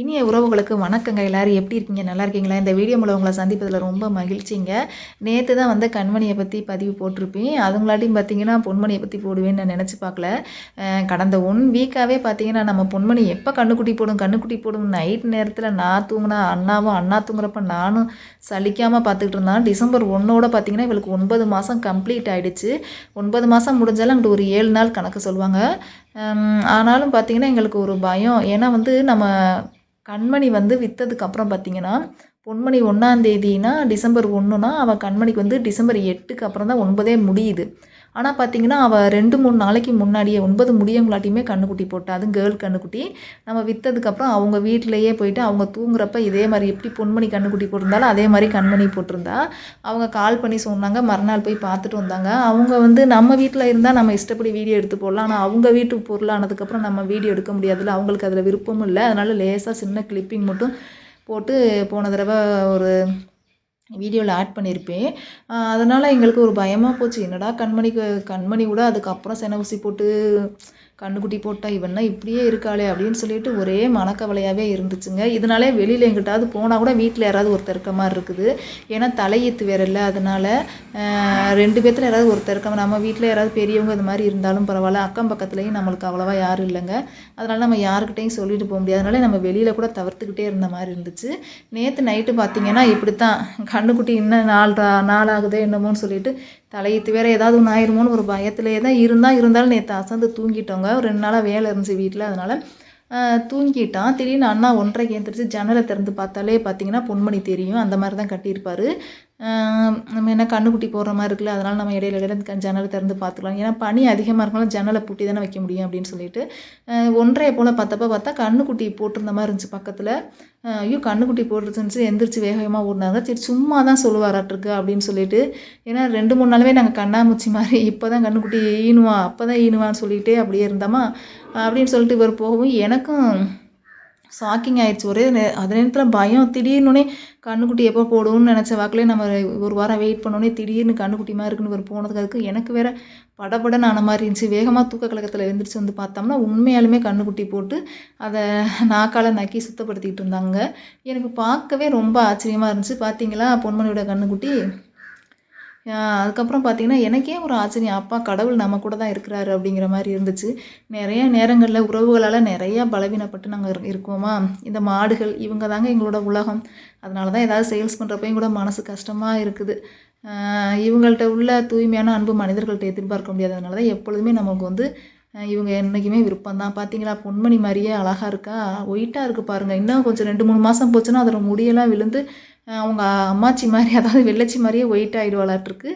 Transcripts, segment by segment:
இனிய உறவுகளுக்கு வணக்கங்க. எல்லாரும் எப்படி இருக்கீங்க? நல்லா இருக்கீங்களா? இந்த வீடியோ மூலம் உங்களை சந்திப்பதில் ரொம்ப மகிழ்ச்சிங்க. நேற்று தான் வந்து கண்மணியை பற்றி பதிவு போட்டிருப்பேன். அதுங்களாட்டியும் பார்த்தீங்கன்னா பொன்மணியை பற்றி போடுவேன்னு நான் நினச்சி பார்க்கல. கடந்த ஒன் வீக்காகவே பார்த்தீங்கன்னா நம்ம பொன்மணி எப்போ கண்ணுக்குட்டி போடும்? கண்ணுக்குட்டி போடும் நைட் நேரத்தில் நான் தூங்கினா அண்ணாவும் அண்ணா தூங்குறப்ப நானும் சலிக்காமல் பார்த்துக்கிட்டு இருந்தான் டிசம்பர் ஒன்னோட பார்த்தீங்கன்னா இவளுக்கு ஒன்பது மாதம் கம்ப்ளீட் ஆகிடுச்சு ஒன்பது மாதம் முடிஞ்சாலும் அங்கிட்டு ஒரு ஏழு நாள் கணக்கு சொல்லுவாங்க. ஆனாலும் பார்த்தீங்கன்னா எங்களுக்கு ஒரு பயம். ஏன்னா வந்து நம்ம கண்மணி வந்து விற்றதுக்கு அப்புறம் பார்த்தீங்கன்னா பொன்மணி ஒன்றாந்தேதினா டிசம்பர் ஒன்றுனா அவள் கண்மணிக்கு வந்து டிசம்பர் எட்டுக்கு அப்புறம் தான் ஒன்பதே முடியுது. ஆனால் பார்த்தீங்கன்னா அவள் ரெண்டு மூணு நாளைக்கு முன்னாடியே ஒன்பது முடியவங்களாட்டியுமே கண்ணுக்குட்டி போட்டா. அதுவும் கேர்ள் கண்ணுக்குட்டி. நம்ம விற்றதுக்கப்புறம் அவங்க வீட்டிலையே போயிட்டு அவங்க தூங்குறப்ப இதே மாதிரி எப்படி பொன்மணி கண்ணுக்குட்டி போட்டிருந்தாலும் அதே மாதிரி கண்மணி போட்டிருந்தா. அவங்க கால் பண்ணி சொன்னாங்க மறுநாள் போய் பார்த்துட்டு வந்தாங்க. அவங்க வந்து நம்ம வீட்டில் இருந்தால் நம்ம இஷ்டப்படி வீடியோ எடுத்து போடலாம். ஆனால் அவங்க வீட்டு பொருளானதுக்கப்புறம் நம்ம வீடியோ எடுக்க முடியாதுல்ல. அவங்களுக்கு அதில் விருப்பமும் இல்லை. அதனால் லேசாக சின்ன கிளிப்பிங் மட்டும் போட்டு போன தடவை ஒரு வீடியோவில் ஆட் பண்ணியிருப்பேன் அதனால் எங்களுக்கு ஒரு பயமாக போச்சு. என்னடா கண்மணிக்கு கண்மணி கூட அதுக்கப்புறம் சென ஊசி போட்டு கண்ணுக்குட்டி போட்டால் இவன்னா இப்படியே இருக்காளே அப்படின்னு சொல்லிட்டு ஒரே மனக்கவலையாகவே இருந்துச்சுங்க. இதனாலே வெளியில் எங்கிட்டாவது போனால் கூட வீட்டில் யாராவது ஒருத்தர் இருக்க மாதிரி இருக்குது. ஏன்னா தலையீத்து வேற இல்லை அதனால் ரெண்டு பேர்த்தில் யாராவது ஒருத்தர் இருக்க நம்ம வீட்டில் யாராவது பெரியவங்க இது மாதிரி இருந்தாலும் பரவாயில்ல அக்கம் பக்கத்துலேயும் நம்மளுக்கு அவ்வளோவா யாரும் இல்லைங்க. அதனால் நம்ம யாருக்கிட்டையும் சொல்லிட்டு போக முடியாது. அதனால நம்ம வெளியில் கூட தவிர்த்துக்கிட்டே இருந்த மாதிரி இருந்துச்சு. நேற்று நைட்டு பார்த்தீங்கன்னா இப்படி தான் கண்ணுக்குட்டி இன்னும் நாலு நாள் ஆகுதோ என்னமோன்னு சொல்லிட்டு தலையீத்து வேற ஏதாவது ஒன்று ஆயிருமோன்னு ஒரு பயத்திலே தான் இருந்தால் இருந்தாலும் நேற்று அசந்து தூங்கிட்டோங்க. ஒரு ரெண்டு நாளாக வேலை இருந்துச்சு வீட்டில் அதனால் தூங்கிட்டான். திடீர்னு அண்ணா ஒன்றரைக்கு எழுந்திரிச்சு ஜன்னலை திறந்து பார்த்தாலே பார்த்தீங்கன்னா பொன்மணி தெரியும். அந்த மாதிரி தான் கட்டியிருப்பார். நம்ம என்ன கண்ணுக்குட்டி போடுற மாதிரி இருக்குல்ல அதனால் நம்ம இடையில இடையில ஜன்னலை திறந்து பார்த்துக்கலாம். ஏன்னா பனி அதிகமாக இருக்கனால ஜன்னலை பூட்டி தானே வைக்க முடியும் அப்படின்னு சொல்லிட்டு ஆஹ், ஒன்றரை போல் பார்த்தப்ப பார்த்தா கண்ணுக்குட்டி போட்டிருந்த மாதிரி இருந்துச்சு பக்கத்தில். ஐயோ கண்ணுக்குட்டி போட்டுருந்துச்சு எந்திரிச்சு வேகமாக ஓடினாங்க. சரி சும்மா தான் சொல்லுவாராட்டிருக்கு அப்படின்னு சொல்லிட்டு ஏன்னா ரெண்டு மூணு நாளுமே நாங்கள் கண்ணாமூச்சி மாதிரி இப்போ தான் கண்ணுக்குட்டி ஈனுவா அப்போ தான் ஈனுவான்னு சொல்லிகிட்டே அப்படியே இருந்தோமா அப்படின்னு சொல்லிட்டு இவர் போகவும் எனக்கும் ஷாக்கிங் ஆயிடுச்சு ஒரே நே அது நேரத்தில் பயம். திடீர்னுனே கண்ணுக்குட்டி எப்போ போடுவோம்னு நினச்ச வாக்கிலே நம்ம ஒரு வாரம் வெயிட் பண்ணோன்னே திடீர்னு கண்ணுக்குட்டி மாதிரி இருக்குன்னு ஒரு போனதுக்கு அதுக்கு எனக்கு வேற படபடன்னு ஆன மாதிரி இருந்துச்சு. வேகமாக தூக்க கழகத்தில் எழுந்திரிச்சு வந்து பார்த்தோம்னா உண்மையாலுமே கண்ணுக்குட்டி போட்டு அதை நாக்கால் நக்கி சுத்தப்படுத்திக்கிட்டு இருந்தாங்க. எனக்கு பார்க்கவே ரொம்ப ஆச்சரியமாக இருந்துச்சு. பார்த்தீங்களா பொன்மணியோட கண்ணுக்குட்டி? அதுக்கப்புறம் பார்த்தீங்கன்னா எனக்கே ஒரு ஆச்சரியம். அப்பா கடவுள் நம்ம கூட தான் இருக்கிறாரு அப்படிங்கிற மாதிரி இருந்துச்சு. நிறைய நேரங்களில் உறவுகளால் நிறையா பலவீனப்பட்டு நாங்கள் இருக்கோமா இந்த மாடுகள் இவங்க தாங்க எங்களோட உலகம். அதனால தான் ஏதாவது சேல்ஸ் பண்ணுறப்பையும் கூட மனசு கஷ்டமாக இருக்குது. இவங்கள்ட்ட உள்ள தூய்மையான அன்பு மனிதர்கள்ட்ட எதிர்பார்க்க முடியாது. அதனால தான் எப்பொழுதுமே நமக்கு வந்து இவங்க என்றைக்குமே விருப்பம் தான். பார்த்தீங்களா பொன்மணி மாதிரியே அழகாக இருக்கா? ஒயிட்டாக இருக்குது பாருங்கள் இன்னும் கொஞ்சம் ரெண்டு மூணு மாதம் போச்சுன்னா அதோட முடியெல்லாம் விழுந்து அவங்க அம்மாச்சி மாதிரி அதாவது வெள்ளச்சி மாதிரியே ஒயிட் ஆகிடுவாளாட்டிருக்கு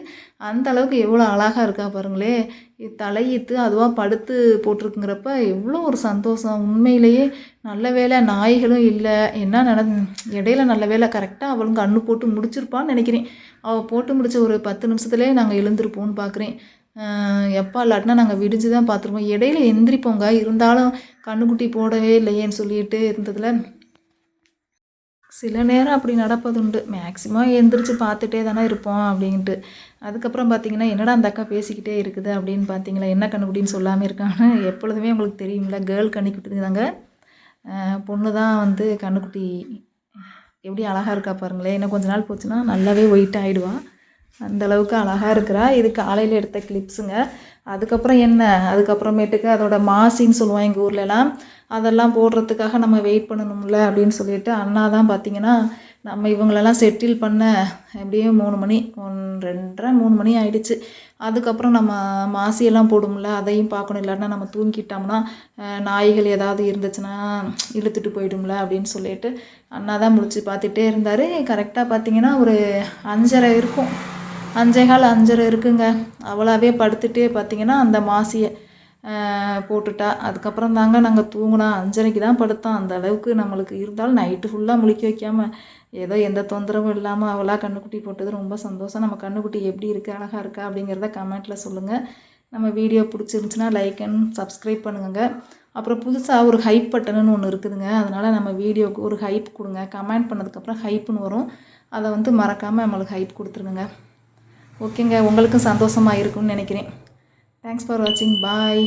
அந்த அளவுக்கு எவ்வளோ அழகாக இருக்கா பாருங்களே. தலையிட்டு தலையீத்து அதுவாக படுத்து போட்டிருக்குங்கிறப்ப எவ்வளோ ஒரு சந்தோஷம். உண்மையிலேயே நல்ல வேளை நாய்களும் இல்லை. என்ன நட இடையில நல்ல வேளை கரெக்டாக அவளுங்க கண்ணு போட்டு முடிச்சிருப்பான்னு நினைக்கிறேன். அவள் போட்டு முடித்த ஒரு பத்து நிமிஷத்துலேயே நாங்கள் எழுந்திருப்போம்னு பார்க்குறேன் எப்போ இல்லாட்டினா நாங்கள் விடிஞ்சு தான் பார்த்துருப்போம் இடையில எந்திரிப்போங்க. இருந்தாலும் கண்ணுக்குட்டி போடவே இல்லையேன்னு சொல்லிட்டு இருந்ததில் சில நேரம் அப்படி நடப்பதுண்டு. மேக்ஸிமம் எந்திரிச்சு பார்த்துட்டே தானே இருப்போம் அப்படின்ட்டு. அதுக்கப்புறம் பார்த்தீங்கன்னா என்னடா அந்த அக்கா பேசிக்கிட்டே இருக்குது அப்படின்னு பார்த்தீங்களா? என்ன கண்ணுக்குட்டின்னு சொல்லாமல் இருக்கான்னு எப்பொழுதுமே உங்களுக்கு தெரியும்ல. கேர்ள் கண்ணுக்குட்டி தாங்க. பொண்ணு தான் வந்து கண்ணுக்குட்டி. எப்படி அழகாக இருக்கா பாருங்களேன். இன்னும் கொஞ்ச நாள் போச்சுன்னா நல்லாவே ஒயிட் ஆகிடுவா அந்த அளவுக்கு அழகாக இருக்கிறா. இது காலையில் எடுத்த கிளிப்ஸுங்க அதுக்கப்புறம் என்ன? அதுக்கப்புறமேட்டுக்கு அதோட மாசின்னு சொல்லுவோம் எங்கள் ஊர்லலாம் அதெல்லாம் போடுறதுக்காக நம்ம வெயிட் பண்ணணும்ல அப்படின்னு சொல்லிட்டு அண்ணா தான் பார்த்தீங்கன்னா நம்ம இவங்களெல்லாம் செட்டில் பண்ண எப்படியும் மூணு மணி ஒன் ரெண்டரை மூணு மணி ஆயிடுச்சு. அதுக்கப்புறம் நம்ம மாசியெல்லாம் போடும்ல அதையும் பார்க்கணும். இல்லைன்னா நம்ம தூங்கிட்டோம்னா நாய்கள் ஏதாவது இருந்துச்சுன்னா இழுத்துட்டு போயிடும்ல அப்படின்னு சொல்லிட்டு அண்ணா தான் முடிச்சு பார்த்துட்டே இருந்தார். கரெக்டாக பார்த்தீங்கன்னா ஒரு அஞ்சரை இருக்கும். அஞ்சே கால் அஞ்சரை இருக்குங்க. அவளாவே படுத்துகிட்டே பார்த்தீங்கன்னா அந்த மாசியை போட்டுட்டா. அதுக்கப்புறம் தாங்க நாங்கள் தூங்கினா அஞ்சரைக்கு தான் படுத்தோம். அந்த அளவுக்கு நம்மளுக்கு இருந்தாலும் நைட்டு ஃபுல்லாக முழிக்க வைக்காமல் ஏதோ எந்த தொந்தரவும் இல்லாமல் அவளாக கண்ணுக்குட்டி போட்டது ரொம்ப சந்தோஷம். நம்ம கண்ணுக்குட்டி எப்படி இருக்குது அழகாக இருக்கா அப்படிங்கிறத கமெண்ட்டில் சொல்லுங்கள் நம்ம வீடியோ பிடிச்சிருந்துச்சுன்னா லைக் அண்ட் சப்ஸ்கிரைப் பண்ணுங்க அப்புறம் புதுசாக ஒரு ஹைப் பட்டனுன்னு ஒன்று இருக்குதுங்க. அதனால் நம்ம வீடியோவுக்கு ஒரு ஹைப் கொடுங்க. கமெண்ட் பண்ணதுக்கப்புறம் ஹைப்புன்னு வரும். அதை வந்து மறக்காமல் நம்மளுக்கு ஹைப் கொடுத்துருங்க. ஓகேங்க உங்களுக்கும் சந்தோஷமாக இருக்கும்னு நினைக்கிறேன். தேங்க்ஸ் ஃபார் வாட்சிங் பாய்